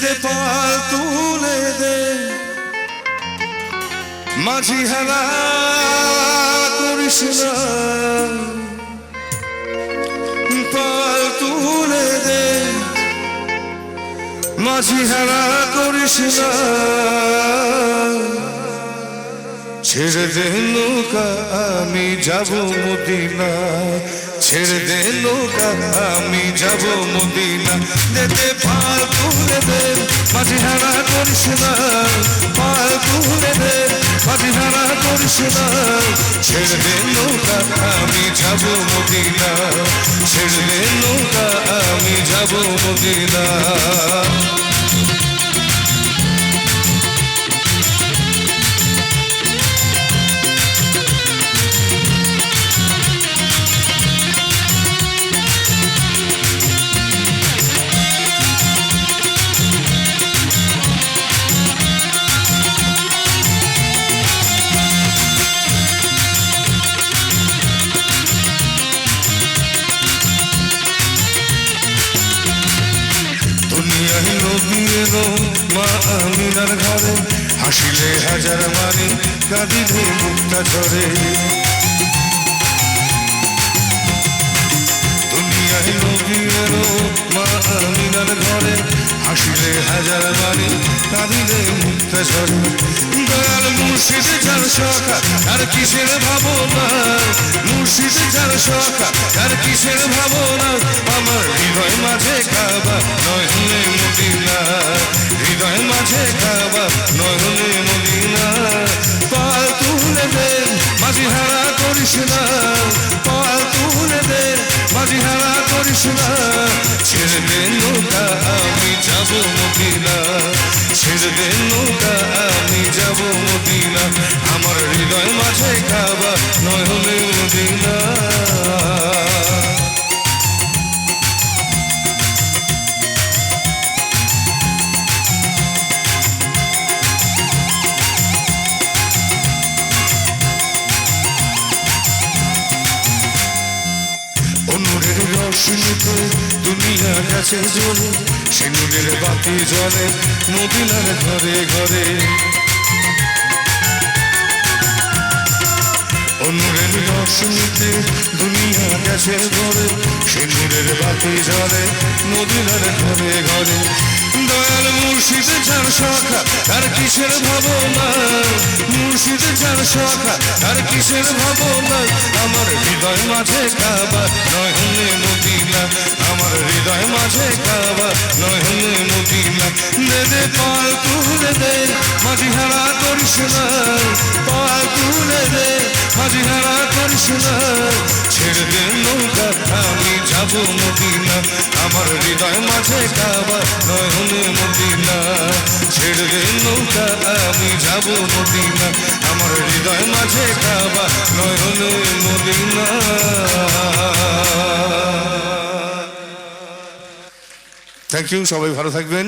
দে পাল তুলে দে। মাঝি হেলা করিস পাল তুলে দে। মাঝি হেলা করিস না। ছেড়ে দে নৌকা, আমি যাব মদিনা। ছেড়ে দে নৌকা, আমি যাব মদিনা। দেতে পাল তুলে দে মাঝি হারা করিস না। পাল তুলে দে মাঝি হারা করিস না। ছেড়ে দে নৌকা, আমি যাব মদিনা। ছেড়ে দে নৌকা, আমি যাব মদিনা। নদী এলো মা আমিনার ঘরে। হাসিলে হাজার মানে কাঁদিলে মুক্তা ঝরে। ঘরে। হাসিলে হাজার মানে কাঁদিলে মুক্তা ঝরে। দয়াল যার আর কিসের ভাবনা? মুর্শিদ যার আর কিসের আমার হৃদয় মাঝে কাবা নয় হলে মদিনা। করিস না পাল তুলে দে মাঝিহারা করিস না। ছেড়ে দে নৌকা আমি যাব মদিনা। ছেড়ে দে নৌকা আমি যাব মদিনা। আমার হৃদয় মাঝে খাবা নয় হলে মদিনা। অনুরের রশ্মিতে দুনিয়া গেছে জ্বলে সিনুরের বাতি জলে মদিনার ঘরে ঘরে। অনুরের রশ্মিতে দুনিয়া গেছে ঘরে সিনুরের বাতি জলে মদিনার ঘরে ঘরে। দয়াল মুর্শিদ যার সখা, তার কিসের ভাবনা? মুর্শিদ যার সখা তার কিসের ভাবনা আমার হৃদয় মাঝে কাবা নয় হলে মদিনা আমার হৃদয় মাঝে কাবা নয় হলে মদিনা দে দে, পাল তুলে দে মাঝি হারা করিস না। পাল তুলে দে মাঝি হারা করিস না। ছেড়ে দে নৌকা, আমি যাব মদিনা আমার হৃদয় মাঝে কাবা নয় মদিনা ছেড়ে দে নৌকা আমি যাব মদিনা। আমার হৃদয় মাঝে কাবা নয়নে মদিনা। থ্যাংক ইউ সবাই ভালো থাকবেন।